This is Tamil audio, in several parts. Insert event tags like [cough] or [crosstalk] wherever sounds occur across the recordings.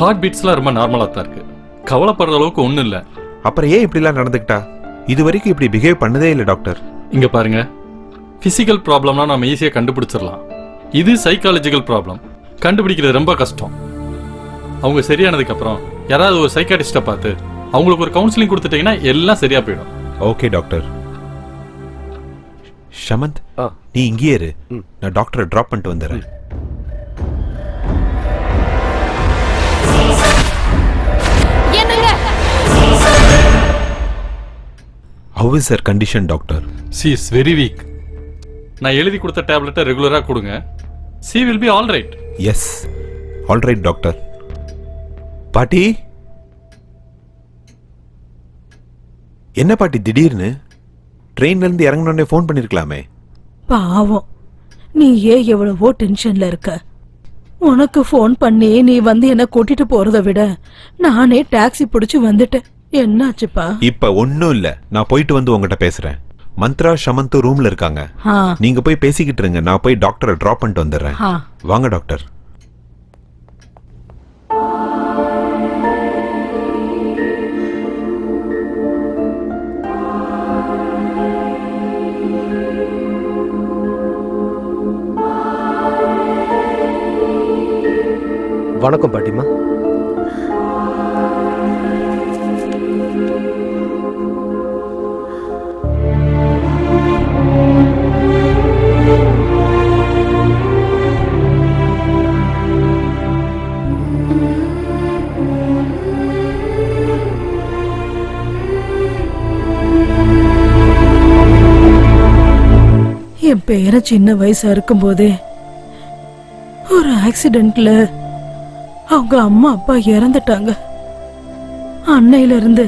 ஹார்ட் பீட்ஸ்லாம் ரொம்ப நார்மலாக தான் இருக்கு. கவலைப்படுற அளவுக்கு ஒன்றும் இல்லை. அப்புறம் ஏன் இப்படிலாம் நடந்துக்கிட்டா? இது வரைக்கும் இப்படி பிஹேவ் பண்ணதே இல்லை டாக்டர் இங்க பாருங்க. பிசிக்கல் ப்ராப்ளம்னா நம்ம ஈஸியாக கண்டுபிடிச்சிடலாம். இது சைக்காலஜிக்கல் ப்ராப்ளம் கண்டுபிடிக்கிறது ரொம்ப கஷ்டம். அவங்க சரியானதுக்கு அப்புறம் யாராவது ஒரு சைக்காட்டிஸ்ட்டை பார்த்து அவங்களுக்கு ஒரு கவுன்சிலிங் கொடுத்துட்டீங்கன்னா எல்லாம் சரியா போயிடும். ஓகே டாக்டர் ஷமந்த் ஆ. நீ இங்கேயே இரு. நான் டாக்டரை ட்ராப் பண்ணிட்டு வந்துடுறேன். How is her condition doctor she is very weak நான் எழுதி கொடுத்த டேப்லெட்டை ரெகுலராக கொடுங்க. She will be all right yes alright doctor பாட்டி? என்ன பாட்டி திடீர்னு? ட்ரெயின்ல இருந்து இறங்கினோடனே ஃபோன் பண்ணிருக்கலாமே. பாவம். நீ ஏன் எவ்வளவோ டென்ஷன்ல இருக்க? உனக்கு ஃபோன் பண்ணி நீ வந்து என்ன கூட்டிட்டு போறத விட நானே டாக்ஸி பிடிச்சு வந்துட்டேன். என்னாச்சுப்பா? இப்ப ஒண்ணும் இல்ல. நான் போயிட்டு வந்து உங்ககிட்ட பேசுறேன். மந்த்ரா ஷமந்த் ரூம்ல இருக்காங்க. நீங்க போய் பேசிக்கிட்டு இருங்க. நான் போய் டாக்டரை ட்ராப் பண்ணிட்டு வந்துடுறேன். வாங்க டாக்டர். வணக்கம் பாட்டிமா என் பேர சின்ன வயசா இருக்கும்போதே ஒரு ஆக்சிடென்ட்ல அவங்க அம்மா அப்பா இறந்துட்டாங்க. அன்னையில இருந்து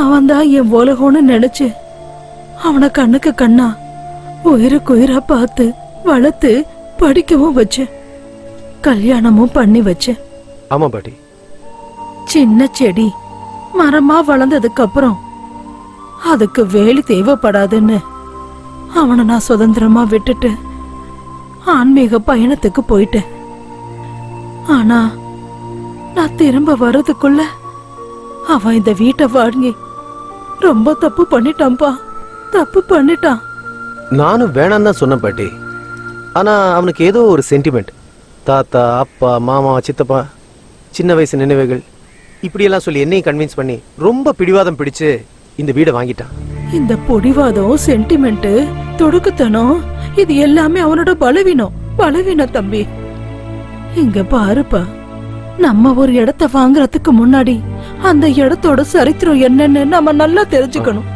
அவன் தான் என் உலகம்னு நினைச்சு அவனை கண்ணுக்கு கண்ணா உயிருக்கு உயிரா பார்த்து வளர்த்து படிக்கவும் வச்சேன் கல்யாணமும் பண்ணி வச்சேன் ஆமா பாட்டி. சின்ன செடி மரமா வளர்ந்ததுக்கு அப்புறம் அதுக்கு வேலி தேவைப்படாதுன்னு அவனை நான் சுதந்திரமா விட்டுட்டு ஆன்மீக பயணத்துக்கு போயிட்டேன். ஆனா நான் திரும்ப வர்றதுக்குள்ள அவன் இந்த வீட்டை வாங்கி ரொம்ப தப்பு பண்ணிட்டான்பா. தப்பு பண்ணிட்டான். நானும் வேணாம் தான் சொன்னேன் பாட்டி. ஆனா அவனுக்கு ஏதோ ஒரு சென்டிமெண்ட் தாத்தா அப்பா மாமா சித்தப்பா சின்ன வயசு நினைவுகள் இப்படியெல்லாம் சொல்லி என்னையும் கன்வின்ஸ் பண்ணி ரொம்ப பிடிவாதம் பிடிச்சு இந்த வீடை வாங்கிட்டான். இந்த பொடிவாதம் சென்டிமெண்ட் தொடுக்குத்தனம் இது எல்லாமே அவனோட பலவீனம். பலவீனம் தம்பி. இங்க பாருப்பா நம்ம ஒரு இடத்த வாங்குறதுக்கு முன்னாடி அந்த இடத்தோட சரித்திரம் என்னன்னு நம்ம நல்லா தெரிஞ்சுக்கணும்.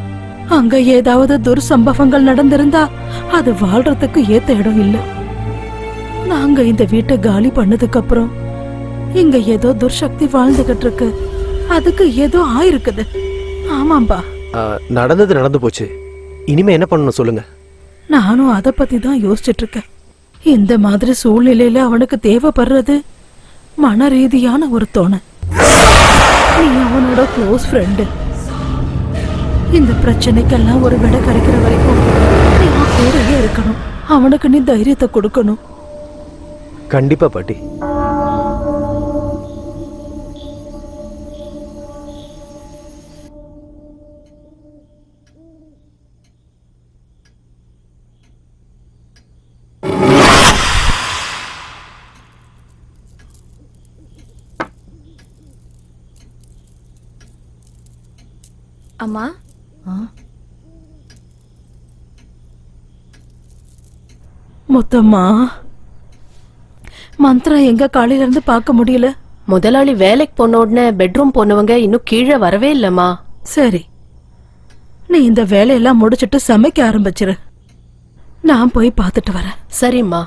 அங்க ஏதாவது துர்சம்பவங்கள் நடந்திருந்தா அது வாழ்றதுக்கு ஏத்த இடம் இல்ல. நாங்க இந்த வீட்டை காலி பண்ணதுக்கு அப்புறம் இங்க ஏதோ துர்சக்தி வாழ்ந்துகிட்டு இருக்கு. அதுக்கு ஏதோ ஆயிருக்குது. ஆமாம்பா. நடந்தது நடந்து போச்சு. இனிமே என்ன பண்ணணும் சொல்லுங்க. நானும் அத பத்தி தான் யோசிச்சுட்டு இருக்கேன் இந்த மாதிரி சூழ்நிலையில அவனுக்கு தேவைப்படுறது மன ரீதியான ஒரு துணை. நீ அவனோட க்ளோஸ் ஃப்ரெண்டு இந்த பிரச்சனைக்கெல்லாம் ஒரு விடை கிடைக்கிற வரைக்கும் நீ கூடயே இருக்கணும். அவனுக்கு நீ தைரியத்தை கொடுக்கணும். கண்டிப்பா பாட்டி. அம்மா? மொத்தமா மந்த்ரா எங்க காலையில இருந்து பார்க்க முடியல? முதலாளி வேலைக்கு போன உடனே பெட்ரூம் போனவங்க இன்னும் கீழே வரவே இல்லம்மா. சரி. நீ இந்த வேலையெல்லாம் முடிச்சிட்டு சமைக்க ஆரம்பிச்சிரு. நான் போய் பார்த்துட்டு வரேன். சரிம்மா.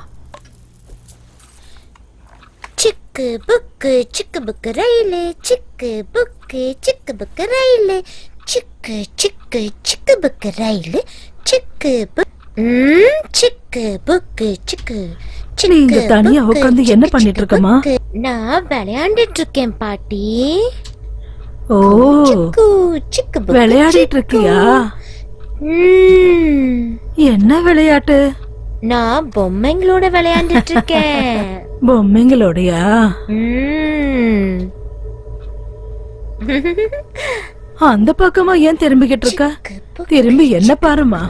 சிக்கு புக்கு சிக்கு புக்கு ரயிலு சிக்கு புக்கு சிக்கு புக்கு ரயிலு சிக்கு சிக்கு சிக்கு புக்கு ரயிலு சிக்கு சிக்கு புக்கு சிக்கு சிக்கு தனியா புக்கு, உட்கார்ந்து என்ன பண்ணிட்டு? புக்கு. நான் விளையாண்டுட்டு இருக்கேன் பாட்டி ஓ சிக்கு விளையாடிட்டு. இருக்கியா என்ன விளையாட்டு நான் பொம்மைங்களோட விளையாண்டுட்டு இருக்கேன் [laughs] பொம்மைங்களோடயா. [laughs] அந்த பக்கமா ஏன் திரும்பிக்கிட்டு இருக்க? திரும்பி என்ன பாருமா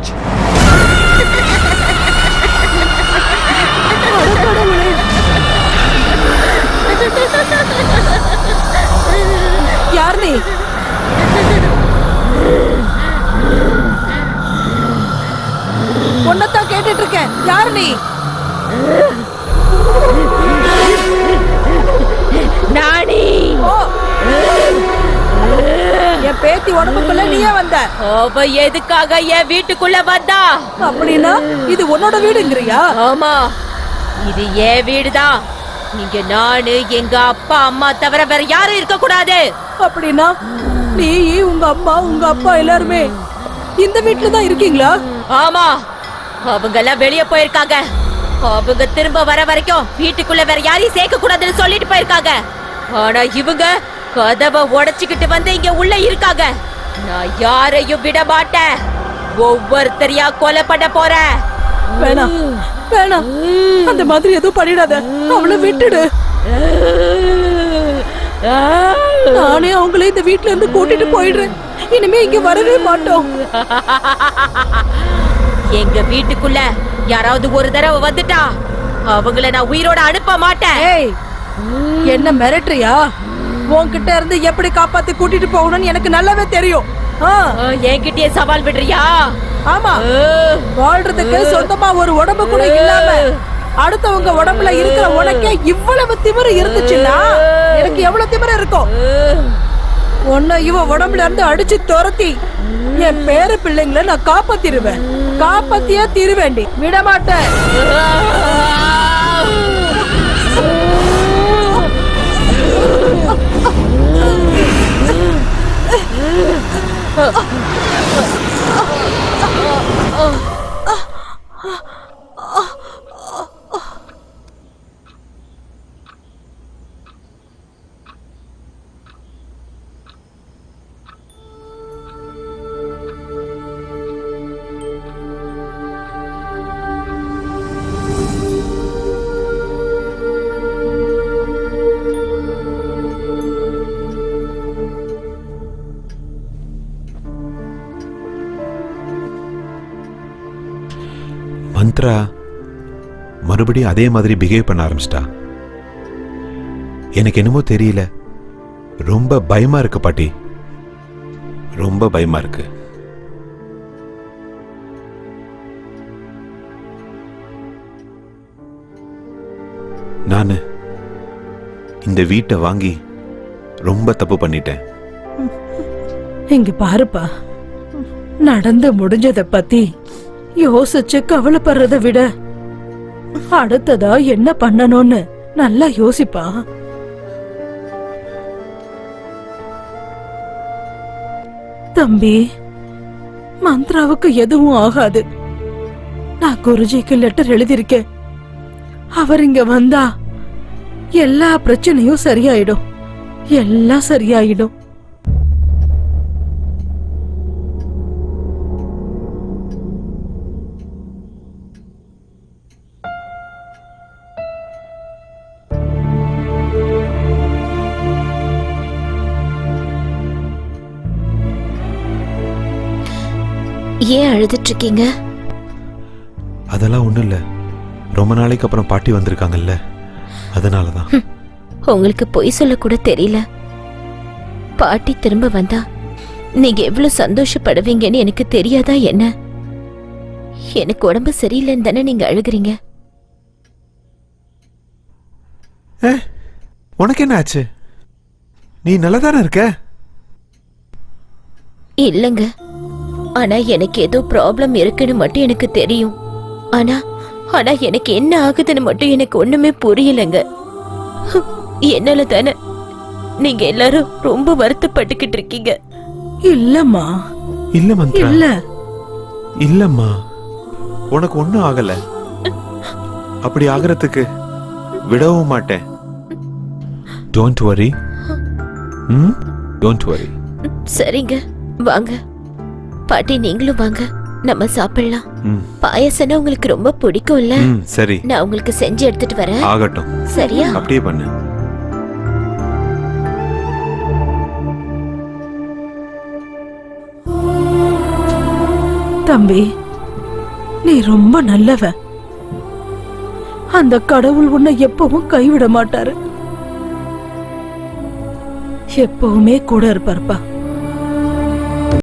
யார் நீ? உன்னத்தான் கேட்டுட்டு இருக்கேன். யார் நீ? அவ எதுக்காக என் வீட்டுக்குள்ள வந்தா? அப்படின்னா இது உன்னோட வீடுங்கிறியா? ஆமா. இது என் வீடுதான் இங்க நானு எங்க அப்பா அம்மா தவிர வேற யாரும் இருக்க கூடாது அப்படின்னா நீ உங்க அம்மா உங்க அப்பா எல்லாருமே இந்த வீட்ல தான் இருக்கீங்களா? ஆமா. அவங்க எல்லாம் வெளிய போயிருக்காங்க. அவங்க திரும்ப வர வரைக்கும் வீட்டுக்குள்ள வேற யாரையும் சேர்க்க கூடாதுன்னு சொல்லிட்டு போயிருக்காங்க. ஆனா இவங்க கதவை உடைச்சுக்கிட்டு வந்து இங்க உள்ள இருக்காங்க. நான் யாரையும் விட மாட்டேன் ஒவ்வொருத்தரையா கொலை பண்ண போறேன் வேணாம் வேணாம் அந்த மாதிரி எதுவும் பண்ணிடாத. அவளை விட்டுடு. நானே அவங்கள இந்த வீட்ல இருந்து கூட்டிட்டு போயிடுறேன். இனிமே இங்க வரவே மாட்டோம். எங்க வீட்டுக்குள்ள யாராவது ஒரு தடவை வந்துட்டா அவங்கள நான் உயிரோட அனுப்ப மாட்டேன். என்ன மிரட்டுறியா? உன்கிட்ட இருந்து எப்படி காப்பாத்தி கூட்டிட்டு போகணும்னு எனக்கு நல்லாவே தெரியும். என்கிட்டயே சவால் விடுறியா? ஆமா. வாழ்றதுக்கு சொந்தமா ஒரு உடம்பு கூட இல்லாம அடுத்தவங்க உடம்புல இருக்கிற உனக்கே இவ்வளவு திமிரு இருந்துச்சுன்னா எனக்கு எவ்வளவு திமிரு இருக்கும் உன்னை இவ உடம்புல இருந்து அடிச்சு துரத்தி என் பேர பிள்ளைங்களை நான் காப்பாத்திருவேன். காப்பாத்தியே தீருவேண்டி. விட 呵 [laughs] மந்த்ரா மறுபடியும் அதே மாதிரி பிஹேவ் பண்ண ஆரம்பிச்சிட்டா. எனக்கு என்னமோ தெரியல. ரொம்ப பயமா இருக்கு பாட்டி. ரொம்ப பயமா இருக்கு. நான் இந்த வீட்டை வாங்கி ரொம்ப தப்பு பண்ணிட்டேன். இங்க பாருப்பா. நடந்து முடிஞ்சதை பத்தி யோசிச்சு கவலைப்படுறத விட அடுத்ததா என்ன பண்ணணும்னு நல்லா யோசிப்பா. தம்பி மந்த்ராவுக்கு எதுவும் ஆகாது. நான் குருஜிக்கு லெட்டர் எழுதியிருக்கேன். அவர் இங்க வந்தா எல்லா பிரச்சனையும் சரியாயிடும். எல்லாம் சரியாயிடும். ஏன் அழுதுட்டு இருக்கீங்க அதெல்லாம் ஒண்ணும் இல்ல. ரொம்ப நாளைக்கு அப்புறம் பாட்டி வந்திருக்காங்கல்ல. அதனால தான் உங்களுக்கு பொய் சொல்ல கூட தெரியல. பாட்டி திரும்ப வந்தா நீங்க எவ்வளவு சந்தோஷப்படுவீங்கன்னு எனக்கு தெரியாதா என்ன? எனக்கு உடம்பு சரியில்லைன்னு தானே நீங்க அழுகுறீங்க? உனக்கு என்ன ஆச்சு? நீ நல்லா தானே இருக்க? இல்லங்க. ஆனா எனக்கு ஏதோ ப்ராப்ளம் இருக்குன்னு மட்டும் எனக்கு தெரியும். ஆனா ஆனா எனக்கு என்ன ஆகுதுன்னு மட்டும் எனக்கு ஒண்ணுமே புரியலங்க. என்னால தானே நீங்க எல்லாரும் ரொம்ப வருத்தப்பட்டுக்கிட்டு இருக்கீங்க. இல்லம்மா. இல்ல மந்த்ரா. இல்ல. இல்லம்மா. உனக்கு ஒண்ணும் ஆகல. அப்படி ஆகிறதுக்கு விடவும் மாட்டேன். டோன்ட் வரி ம்? டோன்ட் வரி சரிங்க. வாங்க. பாட்டி நீங்களும் வாங்க. நம்ம சாப்பிடலாம். பாயசம்னா உங்களுக்கு ரொம்ப பிடிக்கும்ல. சரி. நான் உங்களுக்கு செஞ்சு எடுத்துட்டு வரேன். ஆகட்டும். சரியா? அப்படியே பண்ணு. தம்பி நீ ரொம்ப நல்லவன் அந்த கடவுள் உன்னை எப்பவும் கைவிட மாட்டாரு. எப்பவுமே கூட இருப்பார்ப்பா.